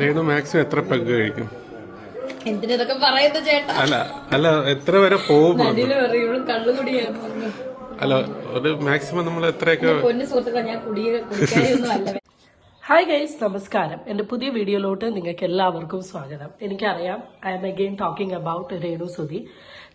Renu maximum എത്ര peg കഴിക്കും? പറയുന്ന ചേട്ടാ? അല്ല അല്ല എത്ര വരെ പോകും അല്ല ഒരു മാക്സിമം നമ്മൾ എത്രയൊക്കെ പൊന്നു സുഹൃത്തുക്കളെ ഞാൻ കുടിയ കുടിക്കാനൊന്നും അല്ല. ഹായ് ഗൈസ് നമസ്കാരം. എന്റെ പുതിയ വീഡിയോയിലോട്ട് നിങ്ങൾക്ക് എല്ലാവർക്കും സ്വാഗതം. എനിക്കറിയാം I am again talking about Renu Sudhi.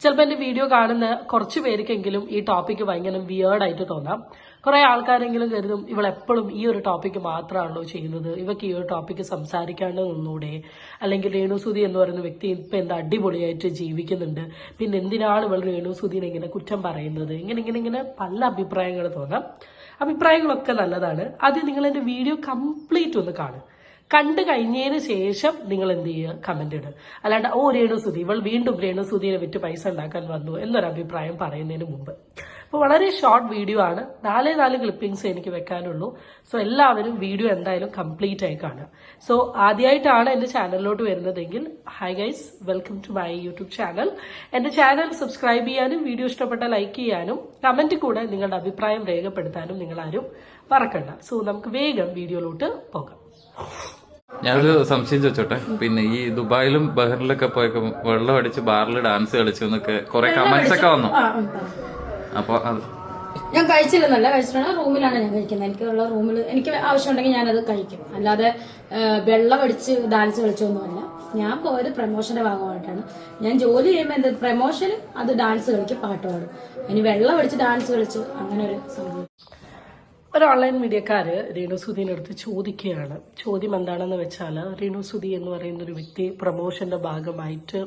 ചിലപ്പോൾ എന്റെ വീഡിയോ കാണുന്ന കുറച്ച് പേർക്കെങ്കിലും ഈ ടോപ്പിക്ക് ഭയങ്കര വിയേർഡ് ആയിട്ട് തോന്നാം. കുറേ ആൾക്കാരെങ്കിലും കരുതും ഇവൾ എപ്പോഴും ഈ ഒരു ടോപ്പിക്ക് മാത്രമാണല്ലോ ചെയ്യുന്നത്. ഇവക്ക് ഈ ഒരു ടോപ്പിക്ക് സംസാരിക്കാണ്ട് നിന്നൂടെ? അല്ലെങ്കിൽ രേണു സുധി എന്ന് പറയുന്ന വ്യക്തി ഇപ്പൊ എന്താ അടിപൊളിയായിട്ട് ജീവിക്കുന്നുണ്ട്. പിന്നെ എന്തിനാണ് ഇവൾ രേണു സുധീനെ ഇങ്ങനെ കുറ്റം പറയുന്നത്? ഇങ്ങനെ ഇങ്ങനെ ഇങ്ങനെ പല അഭിപ്രായങ്ങൾ തോന്നാം. അഭിപ്രായങ്ങളൊക്കെ നല്ലതാണ്. ആദ്യം നിങ്ങൾ എന്റെ വീഡിയോ കംപ്ലീറ്റ് ഒന്ന് കാണുക. കണ്ടു കഴിഞ്ഞതിന് ശേഷം നിങ്ങൾ എന്ത് ചെയ്യുക? കമന്റ് ഇടുക. അല്ലാണ്ട് ഓ രേണു സുധി ഇവൾ വീണ്ടും രേണു സുധീനെ വിറ്റ് പൈസ ഉണ്ടാക്കാൻ വന്നു എന്നൊരു അഭിപ്രായം പറയുന്നതിന് മുമ്പ്. അപ്പോൾ വളരെ ഷോർട്ട് വീഡിയോ ആണ്. നാലേ നാല് ക്ലിപ്പിംഗ്സ് എനിക്ക് വെക്കാനുള്ളൂ. സോ എല്ലാവരും വീഡിയോ എന്തായാലും കംപ്ലീറ്റ് ആയി കാണുക. സോ ആദ്യമായിട്ടാണ് എന്റെ ചാനലിലോട്ട് വരുന്നതെങ്കിൽ hi guys welcome to my YouTube channel എന്റെ ചാനൽ സബ്സ്ക്രൈബ് ചെയ്യാനും വീഡിയോ ഇഷ്ടപ്പെട്ട ലൈക്ക് ചെയ്യാനും കമന്റ് കൂടെ നിങ്ങളുടെ അഭിപ്രായം രേഖപ്പെടുത്താനും നിങ്ങൾ ആരും മറക്കണ്ട. സോ നമുക്ക് വേഗം വീഡിയോയിലോട്ട് പോകാം. ഞാനൊരു സംശയം ചോദിച്ചോട്ടെ? പിന്നെ ഈ ദുബായിലും ബഹറിലൊക്കെ പോയപ്പോ വെള്ളം അടിച്ച് ബാറിൽ ഡാൻസ് കളിച്ചു എന്നൊക്കെ കുറെ കമന്റ്സ് ഒക്കെ വന്നു. അപ്പൊ അത് ഞാൻ കഴിച്ചില്ലെന്നല്ല കഴിച്ചിട്ടാണ് റൂമിലാണ് ഞാൻ കഴിക്കുന്നത്. എനിക്കുള്ള റൂമിൽ എനിക്ക് ആവശ്യമുണ്ടെങ്കിൽ ഞാനത് കഴിക്കും. അല്ലാതെ വെള്ളം അടിച്ച് ഡാൻസ് കളിച്ചൊന്നുമല്ല. ഞാൻ പോയത് പ്രമോഷന്റെ ഭാഗമായിട്ടാണ്. ഞാൻ ജോലി ചെയ്യുമ്പോൾ എന്ത് പ്രമോഷൻ അത് ഡാൻസ് കളിക്കും പാട്ട് പാടും ഇനി വെള്ളം അടിച്ച് ഡാൻസ് കളിച്ച് അങ്ങനെ ഒരു സംഭവം. ഒരു ഓൺലൈൻ മീഡിയക്കാര് രേണു സുധീനടുത്ത് ചോദിക്കുകയാണ്. ചോദ്യം എന്താണെന്ന് വെച്ചാൽ രേണു സുധി എന്ന് പറയുന്ന ഒരു വ്യക്തി പ്രമോഷന്റെ ഭാഗമായിട്ട്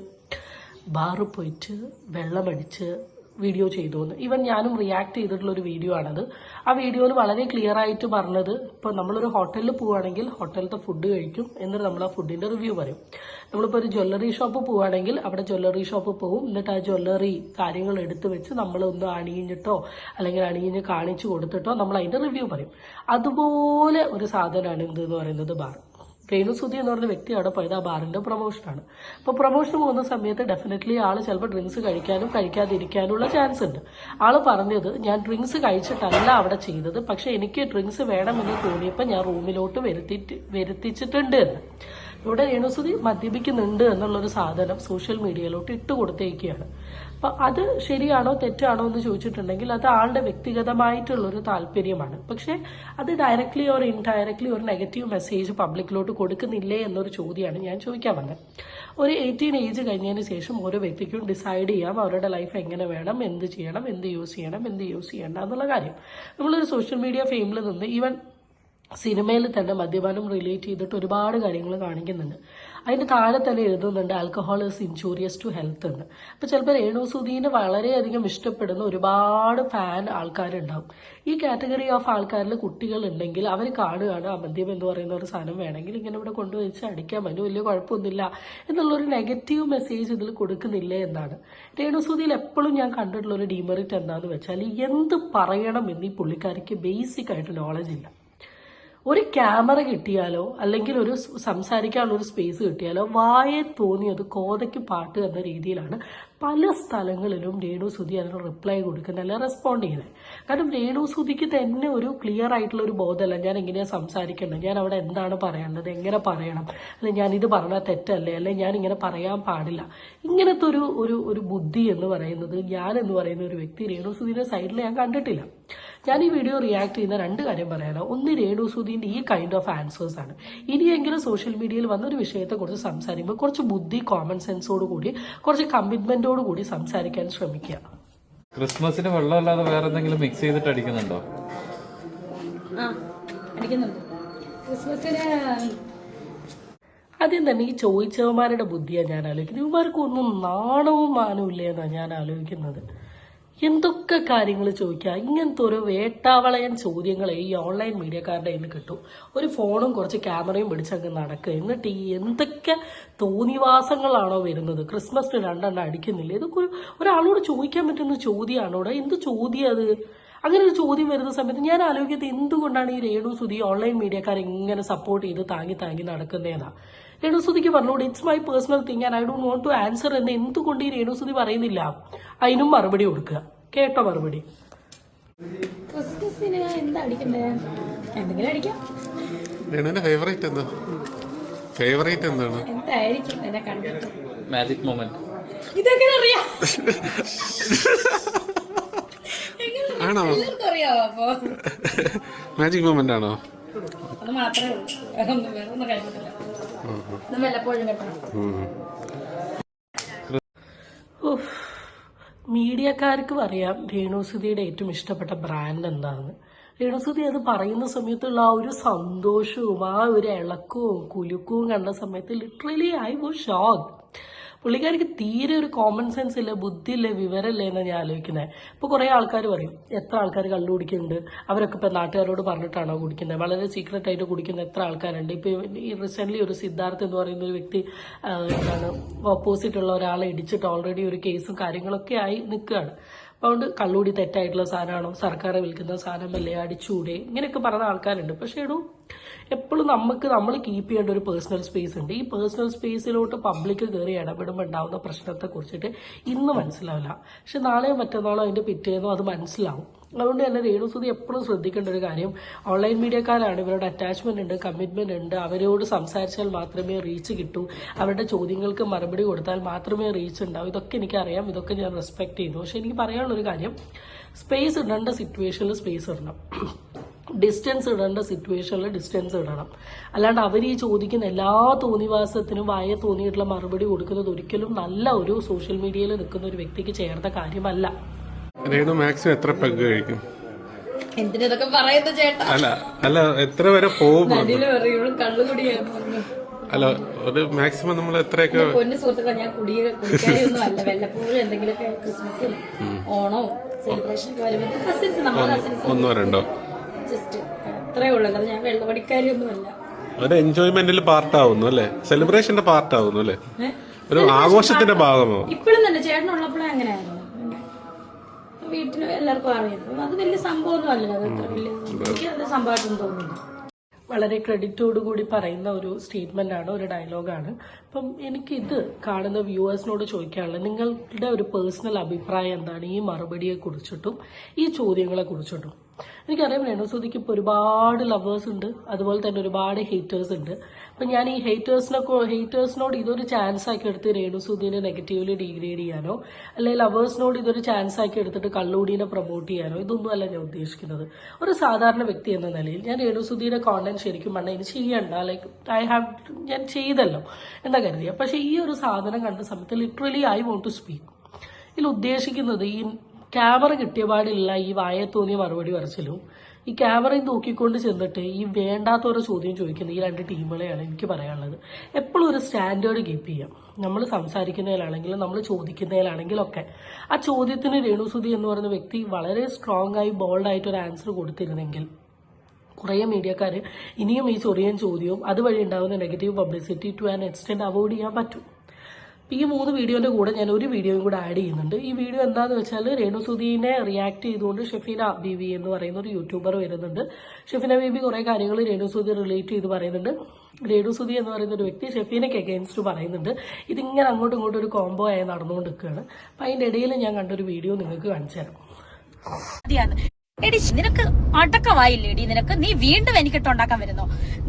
ബാറിൽ പോയിട്ട് വെള്ളമടിച്ച് വീഡിയോ ചെയ്തു എന്ന് ഈവൻ ഞാനും റിയാക്ട് ചെയ്തിട്ടുള്ള ഒരു വീഡിയോ ആണത്. ആ വീഡിയോയിൽ വളരെ ക്ലിയർ ആയിട്ട് പറഞ്ഞത് ഇപ്പൊ നമ്മളൊരു ഹോട്ടലിൽ പോവുകയാണെങ്കിൽ ഹോട്ടലിലത്തെ ഫുഡ് കഴിക്കും എന്നിട്ട് നമ്മൾ ആ ഫുഡിന്റെ റിവ്യൂ പറയും. നമ്മളിപ്പോൾ ഒരു ജ്വല്ലറി ഷോപ്പ് പോവുകയാണെങ്കിൽ അവിടെ ജ്വല്ലറി ഷോപ്പ് പോവും. എന്നിട്ട് ആ ജ്വല്ലറി കാര്യങ്ങൾ എടുത്തു വെച്ച് നമ്മൾ ഒന്ന് അണിഞ്ഞിട്ടോ അല്ലെങ്കിൽ അണിഞ്ഞ് കാണിച്ചു കൊടുത്തിട്ടോ നമ്മൾ അതിന്റെ റിവ്യൂ പറയും. അതുപോലെ ഒരു സാധനമാണ് എന്ത് പറയുന്നത് ബാർ രേണു സുധി എന്ന് പറഞ്ഞ വ്യക്തി അവിടെ പോയത് ആ ബാറിന്റെ പ്രൊമോഷനാണ്. അപ്പോൾ പ്രൊമോഷൻ പോകുന്ന സമയത്ത് ഡെഫിനറ്റ്ലി ആൾ ചിലപ്പോൾ ഡ്രിങ്ക്സ് കഴിക്കാനും കഴിക്കാതിരിക്കാനുള്ള ചാൻസ് ഉണ്ട്. ആൾ പറഞ്ഞത് ഞാൻ ഡ്രിങ്ക്സ് കഴിച്ചിട്ടല്ല അവിടെ ചെയ്തത് പക്ഷെ എനിക്ക് ഡ്രിങ്ക്സ് വേണമെന്ന് തോന്നിയപ്പോൾ ഞാൻ റൂമിലോട്ട് വരുത്തിയിട്ട് വരുത്തിച്ചിട്ടുണ്ട് എന്ന്. ഇവിടെ രേണുസുതി മദ്യപിക്കുന്നുണ്ട് എന്നുള്ളൊരു സാധനം സോഷ്യൽ മീഡിയയിലോട്ട് ഇട്ട് കൊടുത്തേക്കുകയാണ് അപ്പൊ അത് ശരിയാണോ തെറ്റാണോ എന്ന് ചോദിച്ചിട്ടുണ്ടെങ്കിൽ അത് ആളുടെ വ്യക്തിഗതമായിട്ടുള്ള ഒരു താല്പര്യമാണ്. പക്ഷെ അത് ഡയറക്ട്ലി ഓർ ഇൻഡയറക്ട്ലി ഒരു നെഗറ്റീവ് മെസ്സേജ് പബ്ലിക്കിലോട്ട് കൊടുക്കുന്നില്ലേ എന്നൊരു ചോദ്യമാണ് ഞാൻ ചോദിക്കാൻ വന്നത്. ഒരു എയ്റ്റീൻ ഏജ് കഴിഞ്ഞതിന് ശേഷം ഓരോ വ്യക്തിക്കും ഡിസൈഡ് ചെയ്യാം അവരുടെ ലൈഫ് എങ്ങനെ വേണം എന്ത് ചെയ്യണം എന്ത് യൂസ് ചെയ്യണം എന്ത് യൂസ് ചെയ്യണ്ട എന്നുള്ള കാര്യം. നമ്മളൊരു സോഷ്യൽ മീഡിയ ഫെയിമിൽ നിന്ന് ഈവൻ സിനിമയിൽ തന്നെ മദ്യപാനം റിലേറ്റ് ചെയ്തിട്ട് ഒരുപാട് കാര്യങ്ങൾ കാണിക്കുന്നുണ്ട്. അതിന്റെ താഴെ തന്നെ എഴുതുന്നുണ്ട് alcohol is injurious to health എന്ന്. അപ്പൊ ചിലപ്പോൾ രേണു സുധീനെ വളരെയധികം ഇഷ്ടപ്പെടുന്ന ഒരുപാട് ഫാൻ ആൾക്കാരുണ്ടാവും. ഈ കാറ്റഗറി ഓഫ് ആൾക്കാരിൽ കുട്ടികൾ ഉണ്ടെങ്കിൽ അവർ കാണുകയാണ് ആ മദ്യം എന്ന് പറയുന്ന ഒരു സാധനം വേണമെങ്കിൽ ഇങ്ങനെ ഇവിടെ കൊണ്ടുവച്ച് അടിക്കാൻ പറ്റും വലിയ കുഴപ്പമൊന്നുമില്ല എന്നുള്ളൊരു നെഗറ്റീവ് മെസ്സേജ് ഇതിൽ കൊടുക്കുന്നില്ല എന്നാണ്. രേണുസുതിയിൽ എപ്പോഴും ഞാൻ കണ്ടിട്ടുള്ള ഒരു ഡീമെറിറ്റ് എന്താണെന്ന് വെച്ചാൽ എന്ത് പറയണം എന്ന് ഈ പുള്ളിക്കാരിക്ക് ബേസിക് ആയിട്ട് നോളജ് ഇല്ല. ഒരു ക്യാമറ കിട്ടിയാലോ അല്ലെങ്കിൽ ഒരു സംസാരിക്കാനുള്ള ഒരു സ്പേസ് കിട്ടിയാലോ വായെ തോന്നിയത് കോതയ്ക്ക് പാട്ട് എന്ന രീതിയിലാണ് പല സ്ഥലങ്ങളിലും രേണു സുധി അതിന് റിപ്ലൈ കൊടുക്കുന്നില്ല റെസ്പോണ്ട് ചെയ്യുന്നത് കാരണം രേണു സുധിക്ക് തന്നെ ഒരു ക്ലിയർ ആയിട്ടുള്ള ഒരു ബോധമല്ല. ഞാൻ എങ്ങനെയാണ് സംസാരിക്കേണ്ടത്? ഞാൻ അവിടെ എന്താണ് പറയേണ്ടത്? എങ്ങനെ പറയണം? അല്ലെങ്കിൽ ഞാൻ ഇത് പറഞ്ഞാൽ തെറ്റല്ലേ? അല്ലെങ്കിൽ ഞാൻ ഇങ്ങനെ പറയാൻ പാടില്ല. ഇങ്ങനത്തെ ഒരു ഒരു ഒരു ബുദ്ധി എന്ന് പറയുന്നത് ഞാൻ എന്ന് പറയുന്ന ഒരു വ്യക്തി രേണു സുധീന്റെ സൈഡിൽ ഞാൻ കണ്ടിട്ടില്ല. ഞാൻ ഈ വീഡിയോ റിയാക്ട് ചെയ്യുന്ന രണ്ട് കാര്യം പറയാനോ ഒന്ന് രേണു സുധീന്റെ ഈ കൈൻഡ് ഓഫ് ആൻസേഴ്സ് ആണ്. ഇനിയെങ്കിലും സോഷ്യൽ മീഡിയയിൽ വന്ന ഒരു വിഷയത്തെ കുറിച്ച് സംസാരിക്കുമ്പോൾ കുറച്ച് ബുദ്ധി കോമൺ സെൻസോട് കൂടി കുറച്ച് കമ്മിറ്റ്മെന്റോട് കൂടി സംസാരിക്കാൻ ശ്രമിക്കുക. ക്രിസ്മസിന് വെള്ളമല്ലാതെ വേറെ എന്തെങ്കിലും മിക്സ് ചെയ്തിട്ട് അടിക്കുന്നുണ്ടോ? ക്രിസ്മസിന് ആദ്യം തന്നെ ഈ ചോദിച്ചവന്മാരുടെ ബുദ്ധിയാണ് ഞാൻ ആലോചിക്കുന്നത്. ഇവർക്കൊന്നും നാണവും മാനവും ഇല്ലേ എന്നാണ് ഞാൻ ആലോചിക്കുന്നത്. എന്തൊക്കെ കാര്യങ്ങൾ ചോദിക്കുക ഇങ്ങനത്തെ ഒരു വേട്ടാവളയൻ ചോദ്യങ്ങൾ ഈ ഓൺലൈൻ മീഡിയക്കാരുടെ കയ്യിൽ കിട്ടും. ഒരു ഫോണും കുറച്ച് ക്യാമറയും പിടിച്ചങ്ങ് നടക്കുക എന്നിട്ട് ഈ എന്തൊക്കെ തോന്നിവാസങ്ങളാണോ വരുന്നത്? ക്രിസ്മസിന് രണ്ടെണ്ണം അടിക്കുന്നില്ല? ഇതൊക്കെ ഒരു ഒരാളോട് ചോദിക്കാൻ പറ്റുന്ന ചോദ്യമാണോ? എന്ത് ചോദ്യം അത്? അങ്ങനെ ഒരു ചോദ്യം വരുന്ന സമയത്ത് ഞാൻ ആലോചിക്കുന്നത് എന്തുകൊണ്ടാണ് ഈ രേണു സുധി ഓൺലൈൻ മീഡിയക്കാരെ ഇങ്ങനെ സപ്പോർട്ട് ചെയ്ത് താങ്ങി താങ്ങി നടക്കുന്നതെന്നാ രേണു സുധിക്ക് പറഞ്ഞോട് it's my personal thing and I don't want to answer എന്ന് എന്തുകൊണ്ട് ഈ രേണുസുതി പറയുന്നില്ല? അതിനും മറുപടി കൊടുക്കുക. കേട്ടോ മറുപടി. ക്രിസ്മസിന് എന്താ അടിക്കണ്ടേ? എന്തെങ്കിലും അടിക്കാം. രേണുവിന്റെ ഫേവറേറ്റ് എന്താ? ഫേവറേറ്റ് എന്താണ്? എന്തായിരിക്കും എന്നെ കണ്ടിട്ട്? മാജിക് മൊമെന്റ് ഇതെങ്ങനെ അറിയാം? ആണോ? മാജിക് മൊമെന്റ് ആണോ? അത് മാത്രമേ ഉള്ളൂ. വേറെ. മീഡിയക്കാർക്ക് പറയാം രേണുസുതിയുടെ ഏറ്റവും ഇഷ്ടപ്പെട്ട ബ്രാൻഡ് എന്താണെന്ന് രേണുസുതി അത് പറയുന്ന സമയത്തുള്ള ആ ഒരു സന്തോഷവും ആ ഒരു ഇളക്കവും കുലുക്കവും കണ്ട സമയത്ത് ലിറ്ററലി ഐ വാസ് ഷോക്ക് പുള്ളിക്കാർക്ക് തീരെ ഒരു കോമൺ സെൻസ് ഇല്ല ബുദ്ധി ഇല്ല വിവരമില്ല എന്നാണ് ഞാൻ ആലോചിക്കുന്നത് ഇപ്പോൾ കുറേ ആൾക്കാർ പറയും എത്ര ആൾക്കാർ കള്ളു കുടിക്കുന്നുണ്ട് അവരൊക്കെ ഇപ്പോൾ നാട്ടുകാരോട് പറഞ്ഞിട്ടാണോ കുടിക്കുന്നത് വളരെ സീക്രട്ട് ആയിട്ട് കുടിക്കുന്ന എത്ര ആൾക്കാരുണ്ട്? ഇപ്പോൾ ഈ റീസെന്റ്ലി ഒരു സിദ്ധാർത്ഥ് എന്ന് പറയുന്ന ഒരു വ്യക്തി എന്താണ് ഓപ്പോസിറ്റ് ഉള്ള ഒരാളെ ഇടിച്ചിട്ട് ഓൾറെഡി ഒരു കേസും കാര്യങ്ങളൊക്കെ ആയി നിൽക്കുകയാണ്. അതുകൊണ്ട് കള്ളുകൂടി തെറ്റായിട്ടുള്ള സാധനമാണോ? സർക്കാർ വിൽക്കുന്ന സാധനം സാധനമല്ലേ അടിച്ചൂടെ ഇങ്ങനെയൊക്കെ പറഞ്ഞ ആൾക്കാരുണ്ട്. പക്ഷേ എടോ എപ്പോഴും നമുക്ക് നമ്മൾ കീപ്പ് ചെയ്യേണ്ട ഒരു പേഴ്സണൽ സ്പേസ് ഉണ്ട്. ഈ പേഴ്സണൽ സ്പേസിലോട്ട് പബ്ലിക് കയറി ഇടപെടുമ്പോൾ ഉണ്ടാവുന്ന പ്രശ്നത്തെ കുറിച്ചിട്ട് ഇന്ന് മനസ്സിലാവില്ല. പക്ഷെ നാളെയോ മറ്റന്നാളോ അതിന്റെ പിറ്റേന്നോ അത് മനസ്സിലാവും. അതുകൊണ്ട് തന്നെ രേണുസുതി എപ്പോഴും ശ്രദ്ധിക്കേണ്ട ഒരു കാര്യം ഓൺലൈൻ മീഡിയക്കാരാണ് ഇവരോട് അറ്റാച്ച്മെന്റ് ഉണ്ട് കമ്മിറ്റ്മെന്റ് ഉണ്ട്. അവരോട് സംസാരിച്ചാൽ മാത്രമേ റീച്ച് കിട്ടൂ. അവരുടെ ചോദ്യങ്ങൾക്ക് മറുപടി കൊടുത്താൽ മാത്രമേ റീച്ച് ഉണ്ടാവൂ. ഇതൊക്കെ എനിക്കറിയാം. ഇതൊക്കെ ഞാൻ റെസ്പെക്ട് ചെയ്യുന്നു. പക്ഷെ എനിക്ക് പറയാനുള്ളൊരു കാര്യം സ്പേസ് ഇടേണ്ട സിറ്റുവേഷനിൽ സ്പേസ് ഇടണം. ഡിസ്റ്റൻസ് ഇടേണ്ട സിറ്റുവേഷനിൽ ഡിസ്റ്റൻസ് ഇടണം. അല്ലാണ്ട് അവർ ഈ ചോദിക്കുന്ന എല്ലാ തോന്നിവാസത്തിനും വായ തോന്നിയിട്ടുള്ള മറുപടി കൊടുക്കുന്നത് ഒരിക്കലും നല്ല ഒരു സോഷ്യൽ മീഡിയയിൽ നിൽക്കുന്ന ഒരു വ്യക്തിക്ക് ചേർന്ന കാര്യമല്ല. എത്ര പെഗ് കഴിക്കും? പറയുന്ന ചേട്ടാ? അല്ല അല്ല എത്ര വരെ പോകും? അല്ല ഒരു മാക്സിമം നമ്മൾ എത്രയൊക്കെ പൊന്നു സുഹൃത്തുക്കളെ ഞാൻ കുടി കുടിക്കാരൊന്നും അല്ല. വല്ലപ്പോഴും എന്തെങ്കിലുമൊക്കെ ക്രിസ്മസും ഓണവും സെലിബ്രേഷൻ ഒക്കെ വരുമ്പോൾ ഒന്നോ രണ്ടോ? ജസ്റ്റ് അത്രേ ഉള്ളൂ. ഞാൻ വെള്ളപടിക്കാരിയൊന്നും അല്ല ഒരു എൻജോയ്മെന്റിൽ പാർട്ടാവുന്നു അല്ലേ? സെലിബ്രേഷന്റെ പാർട്ടാവുന്നു അല്ലേ? ഒരു ആഘോഷത്തിന്റെ ഭാഗമാവും. ഇപ്പോഴും തന്നെ ചേട്ടനുള്ളപ്പോഴും അങ്ങനെയായിരുന്നു. വീട്ടിൽ എല്ലാവർക്കും അറിയാം. അത് വലിയ സംഭവമൊന്നും അല്ലല്ലോ. അത് അത്ര വലിയ എനിക്ക് അത് സംഭവമായിട്ടൊന്നും തോന്നുന്നില്ല. വളരെ ക്രെഡിറ്റോടുകൂടി പറയുന്ന ഒരു സ്റ്റേറ്റ്മെന്റ് ആണ് ഒരു ഡയലോഗാണ് അപ്പം എനിക്ക് ഇത് കാണുന്ന വ്യൂവേഴ്സിനോട് ചോദിക്കാനുള്ളത് നിങ്ങളുടെ ഒരു പേഴ്സണൽ അഭിപ്രായം എന്താണ്? ഈ മറുപടിയെ കുറിച്ചിട്ടും ഈ ചോദ്യങ്ങളെ കുറിച്ചിട്ടും എനിക്കറിയാം രേണുസുതിക്ക് ഇപ്പോൾ ഒരുപാട് ലവേഴ്സ് ഉണ്ട് അതുപോലെ തന്നെ ഒരുപാട് ഹേറ്റേഴ്സ് ഉണ്ട്. അപ്പം ഞാൻ ഈ ഹേറ്റേഴ്സിനെ ഹേറ്റേഴ്സിനോട് ഇതൊരു ചാൻസ് ആക്കി എടുത്ത് രേണുസുദീനെ നെഗറ്റീവ്ലി ഡിഗ്രേഡ് ചെയ്യാനോ അല്ലെങ്കിൽ ലവേഴ്സിനോട് ഇതൊരു ചാൻസ് ആക്കി എടുത്തിട്ട് കള്ളൂടീനെ പ്രൊമോട്ട് ചെയ്യാനോ ഇതൊന്നും അല്ല ഞാൻ ഉദ്ദേശിക്കുന്നത്. ഒരു സാധാരണ വ്യക്തി എന്ന നിലയിൽ ഞാൻ രേണുസുദിയുടെ കോണ്ടന്റ് ശരിക്കും പറഞ്ഞാൽ ഇനി ചെയ്യണ്ട ലൈക്ക് ഐ ഹാവ് ഞാൻ ചെയ്തല്ലോ എന്താ കരുതിയ പക്ഷേ ഈ ഒരു സാധനം കണ്ട സമയത്ത് literally I want to speak ഇതിൽ ഉദ്ദേശിക്കുന്നത് ഈ ക്യാമറ കിട്ടിയ പാടില്ല ഈ വായ തോന്നിയ മറുപടി വരച്ചിലും ഈ ക്യാമറയും തൂക്കിക്കൊണ്ട് ചെന്നിട്ട് ഈ വേണ്ടാത്തൊരു ചോദ്യം ചോദിക്കുന്ന ഈ രണ്ട് ടീമുകളെയാണ് എനിക്ക് പറയാനുള്ളത്. എപ്പോഴും ഒരു സ്റ്റാൻഡേർഡ് കീപ്പ് ചെയ്യാം. നമ്മൾ സംസാരിക്കുന്നതിലാണെങ്കിലും നമ്മൾ ചോദിക്കുന്നതിലാണെങ്കിലും ഒക്കെ ആ ചോദ്യത്തിന് രേണുസുതി എന്ന് പറയുന്ന വ്യക്തി വളരെ സ്ട്രോങ് ആയി ബോൾഡായിട്ട് ഒരു ആൻസർ കൊടുത്തിരുന്നെങ്കിൽ കുറേ മീഡിയക്കാർ ഇനിയും ഈ ചൊറിയൻ ചോദ്യവും അതുവഴി ഉണ്ടാകുന്ന negative publicity to an extend avoid ചെയ്യാൻ പറ്റും. ഈ മൂന്ന് വീഡിയോന്റെ കൂടെ ഞാൻ ഒരു വീഡിയോയും കൂടെ ആഡ് ചെയ്യുന്നുണ്ട്. ഈ വീഡിയോ എന്താണെന്ന് വെച്ചാൽ രേണുസുദീനെ റിയാക്ട് ചെയ്തുകൊണ്ട് ഷെഫീന ബിബി എന്ന് പറയുന്ന ഒരു യൂട്യൂബർ വരുന്നുണ്ട്. ഷെഫീന ബിബി കുറേ കാര്യങ്ങൾ രേണുസുദി റിലേറ്റ് ചെയ്ത് പറയുന്നുണ്ട്. രേണുസുദി എന്ന് പറയുന്ന ഒരു വ്യക്തി ഷെഫീനയ്ക്ക് അഗേൻസ്റ്റ് പറയുന്നുണ്ട്. ഇതിങ്ങനെ അങ്ങോട്ടും ഇങ്ങോട്ടും ഒരു കോംബോ ആയി നടന്നുകൊണ്ട് നിൽക്കുകയാണ് അപ്പം അതിന്റെ ഇടയിൽ ഞാൻ കണ്ടൊരു വീഡിയോ നിങ്ങൾക്ക് കാണിച്ചു തരാം. എടി നിനക്ക് അടക്കമായില്ലേടി നിനക്ക്? നീ വീണ്ടും എനിക്കിട്ട് ഉണ്ടാക്കാൻ വരുന്നു.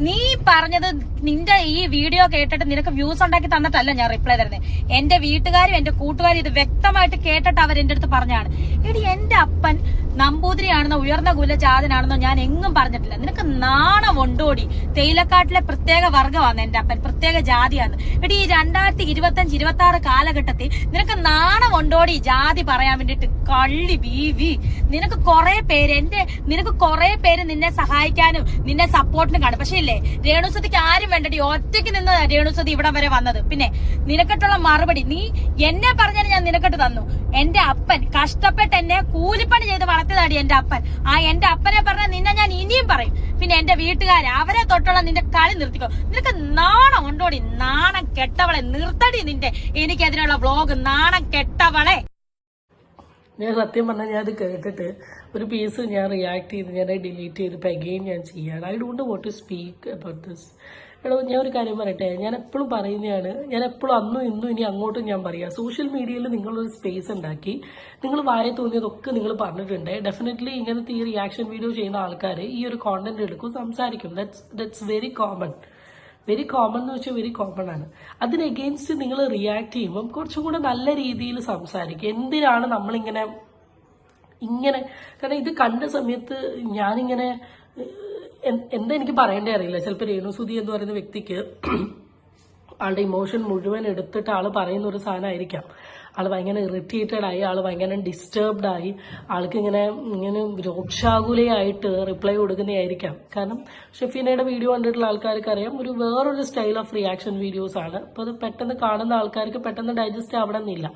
നീ പറഞ്ഞത് നിന്റെ ഈ വീഡിയോ കേട്ടിട്ട് നിനക്ക് വ്യൂസ് ഉണ്ടാക്കി തന്നിട്ടല്ല ഞാൻ റിപ്ലൈ തരുന്നത് എന്റെ വീട്ടുകാരും എന്റെ കൂട്ടുകാരും ഇത് വ്യക്തമായിട്ട് കേട്ടിട്ട് അവർ എന്റെ അടുത്ത് പറഞ്ഞാണ്. എടി എന്റെ അപ്പൻ നമ്പൂതിരിയാണെന്നോ ഉയർന്ന കുലജാതനാണെന്നോ ഞാൻ എങ്ങും പറഞ്ഞിട്ടില്ല. നിനക്ക് നാണമുണ്ടോടി? തേയിലക്കാട്ടിലെ പ്രത്യേക വർഗമാണ് എന്റെ അപ്പൻ പ്രത്യേക ജാതിയാണ്. എടി ഈ രണ്ടായിരത്തി ഇരുപത്തി അഞ്ച് ഇരുപത്തി ആറ് കാലഘട്ടത്തിൽ നിനക്ക് നാണമുണ്ടോടി? ജാതി പറയാൻ വേണ്ടിട്ട് കള്ളി ബീവി നിനക്ക് കുറെ പേര്. എന്റെ നിനക്ക് കുറെ പേര് നിന്നെ സഹായിക്കാനും നിന്നെ സപ്പോർട്ടിനും കാണും. പക്ഷേ ഇല്ലേ രേണുസതിക്ക് ആരും വേണ്ടടി. ഒറ്റയ്ക്ക് നിന്ന് രേണുസതി ഇവിടെ വരെ വന്നത്. പിന്നെ നിനക്കിട്ടുള്ള മറുപടി നീ എന്നെ പറഞ്ഞാൽ ഞാൻ നിനക്കിട്ട് തന്നു. എന്റെ അപ്പൻ കഷ്ടപ്പെട്ട് എന്നെ കൂലിപ്പണി ചെയ്ത് വളർത്തിയതാടി എന്റെ അപ്പൻ. ആ എന്റെ അപ്പനെ പറഞ്ഞ നിന്നെ ഞാൻ ഇനിയും പറയും. പിന്നെ എന്റെ വീട്ടുകാർ അവരെ തൊട്ടുള്ള നിന്റെ കളി നിർത്തിക്കോ. നിനക്ക് നാണം ഉണ്ടോടി? നാണം കെട്ടവളെ നിർത്തടി നിന്റെ. എനിക്കെതിരെയുള്ള വ്ലോഗ് നാണം കെട്ടവളെ. ഞാൻ സത്യം പറഞ്ഞാൽ ഞാൻ അത് കേട്ടിട്ട് ഒരു പീസ് ഞാൻ റിയാക്ട് ചെയ്ത് ഞാൻ ഡിലീറ്റ് ചെയ്ത് അഗെയിൻ ഞാൻ ചെയ്യാണ്. I don't want to speak about this എടോ ഞാൻ ഒരു കാര്യം പറയട്ടെ? ഞാൻ എപ്പോഴും പറയുന്നതാണ് ഞാൻ എപ്പോഴും അന്നും ഇന്നും ഇനി അങ്ങോട്ടും ഞാൻ പറയാം. സോഷ്യൽ മീഡിയയിൽ നിങ്ങളൊരു സ്പേസ് ഉണ്ടാക്കി നിങ്ങൾ വായ തോന്നിയതൊക്കെ നിങ്ങൾ പറഞ്ഞിട്ടുണ്ട്. ഡെഫിനറ്റ്ലി ഇങ്ങനത്തെ ഈ റിയാക്ഷൻ വീഡിയോ ചെയ്യുന്ന ആൾക്കാർ ഈ ഒരു കോണ്ടന്റ് എടുക്കും സംസാരിക്കും. That's that's very common very common എന്ന് വെച്ചാൽ വെരി കോമൺ ആണ്. അതിന് എഗെയിൻസ്റ്റ് നിങ്ങൾ റിയാക്ട് ചെയ്യുമ്പം കുറച്ചും കൂടെ നല്ല രീതിയിൽ സംസാരിക്കും. എന്തിനാണ് നമ്മളിങ്ങനെ ഇങ്ങനെ കാരണം ഇത് കണ്ട സമയത്ത് ഞാനിങ്ങനെ എന്താ എനിക്ക് പറയേണ്ടേ അറിയില്ല. ചിലപ്പോൾ രേണുസുതി എന്ന് പറയുന്ന വ്യക്തിക്ക് ആളുടെ ഇമോഷൻ മുഴുവൻ എടുത്തിട്ട് ആൾ പറയുന്ന ഒരു സാധനമായിരിക്കാം. ആൾ ഭയങ്കര ഇറിറ്റേറ്റഡ് ആയി ആൾ ഭയങ്കര ഡിസ്റ്റർബ്ഡ് ആയി. ആൾക്ക് ഇങ്ങനെ ഇങ്ങനെ രോക്ഷാകുലയായിട്ട് റിപ്ലൈ കൊടുക്കുന്നതായിരിക്കാം. കാരണം ഷെഫീനയുടെ വീഡിയോ കണ്ടിട്ടുള്ള ആൾക്കാർക്ക് അറിയാം ഒരു വേറൊരു സ്റ്റൈൽ ഓഫ് റിയാക്ഷൻ വീഡിയോസ് ആണ്. അപ്പൊ അത് പെട്ടെന്ന് കാണുന്ന ആൾക്കാർക്ക് പെട്ടെന്ന് ഡൈജസ്റ്റ് ആവണമെന്നില്ല.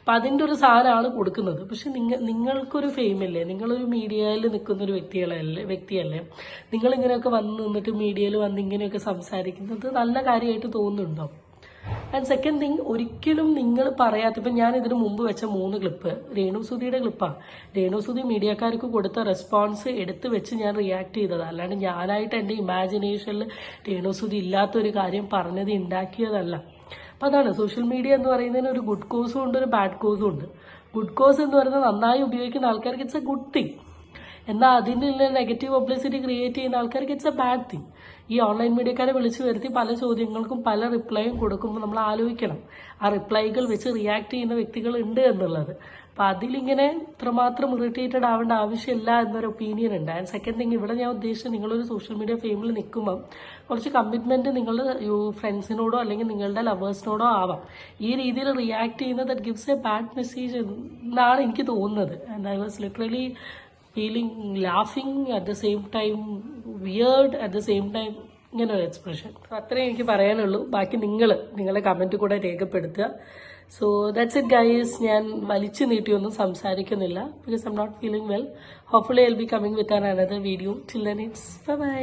അപ്പൊ അതിന്റെ ഒരു സാധനമാണ് കൊടുക്കുന്നത്. പക്ഷെ നിങ്ങ നിങ്ങൾക്കൊരു ഫെയിമില്ലേ നിങ്ങളൊരു മീഡിയയിൽ നിൽക്കുന്ന ഒരു വ്യക്തികളല്ലേ വ്യക്തിയല്ലേ? നിങ്ങൾ ഇങ്ങനെയൊക്കെ വന്ന് നിന്നിട്ട് മീഡിയയിൽ വന്ന് ഇങ്ങനെയൊക്കെ സംസാരിക്കുന്നത് നല്ല കാര്യമായിട്ട് തോന്നുന്നുണ്ടോ? ആൻഡ് സെക്കൻഡ് തിങ് ഒരിക്കലും നിങ്ങൾ പറയാത്ത ഇപ്പം ഞാൻ ഇതിന് മുമ്പ് വെച്ച മൂന്ന് ക്ലിപ്പ് രേണുസുതിയുടെ ക്ലിപ്പാണ് രേണുസുതി മീഡിയക്കാർക്ക് കൊടുത്ത റെസ്പോൺസ് എടുത്ത് വെച്ച് ഞാൻ റിയാക്ട് ചെയ്തതാണ് അല്ലാണ്ട് ഞാനായിട്ട് എന്റെ ഇമാജിനേഷനിൽ രേണുസുതി ഇല്ലാത്തൊരു കാര്യം പറഞ്ഞത് ഉണ്ടാക്കിയതല്ല അപ്പം അതാണ് സോഷ്യൽ മീഡിയ എന്ന് പറയുന്നതിന് ഒരു ഗുഡ് കോസും ഉണ്ട് ഒരു ബാഡ് കോസും ഉണ്ട്. ഗുഡ് കോസ് എന്ന് പറയുന്നത് നന്നായി ഉപയോഗിക്കുന്ന ആൾക്കാർക്ക് ഇറ്റ്സ് എ ഗുഡ് തിങ് എന്നാൽ അതിനുള്ള നെഗറ്റീവ് പബ്ലിസിറ്റി ക്രിയേറ്റ് ചെയ്യുന്ന ആൾക്കാർക്ക് ഇറ്റ്സ് എ ബാഡ് തിങ് ഈ ഓൺലൈൻ മീഡിയക്കാരെ വിളിച്ചു വരുത്തി പല ചോദ്യങ്ങൾക്കും പല റിപ്ലൈയും കൊടുക്കുമ്പോൾ നമ്മൾ ആലോചിക്കണം. ആ റിപ്ലൈകൾ വെച്ച് റിയാക്ട് ചെയ്യുന്ന വ്യക്തികൾ ഉണ്ട് എന്നുള്ളത്. അപ്പം അതിലിങ്ങനെ ഇത്രമാത്രം ഇറിറ്റേറ്റഡ് ആവേണ്ട ആവശ്യമില്ല എന്നൊരു ഒപ്പീനിയൻ ഉണ്ട്. ആൻഡ് സെക്കൻഡ് തിങ് ഇവിടെ ഞാൻ ഉദ്ദേശിച്ചത് നിങ്ങളൊരു സോഷ്യൽ മീഡിയ ഫെയിമിൽ നിൽക്കുമ്പം കുറച്ച് കമ്മിറ്റ്മെന്റ് നിങ്ങൾ ഫ്രണ്ട്സിനോടോ അല്ലെങ്കിൽ നിങ്ങളുടെ ലവേഴ്സിനോടോ ആവാം. ഈ രീതിയിൽ റിയാക്ട് ചെയ്യുന്നത് that gives a bad message എന്നാണ് എനിക്ക് തോന്നുന്നത്. And I was literally feeling ലാഫിങ് at the same time weird at the same time ഇങ്ങനെ ഒരു എക്സ്പ്രഷൻ അത്രേ എനിക്ക് പറയാനുള്ളൂ. ബാക്കി നിങ്ങൾ നിങ്ങളുടെ കമന്റ് കൂടെ രേഖപ്പെടുത്തുക. സോ ദാറ്റ്സ് ഇറ്റ് ഗൈസ് ഞാൻ വലിച്ചു നീട്ടിയൊന്നും സംസാരിക്കുന്നില്ല. Because I'm not feeling well hopefully I be coming with an another video till then it's bye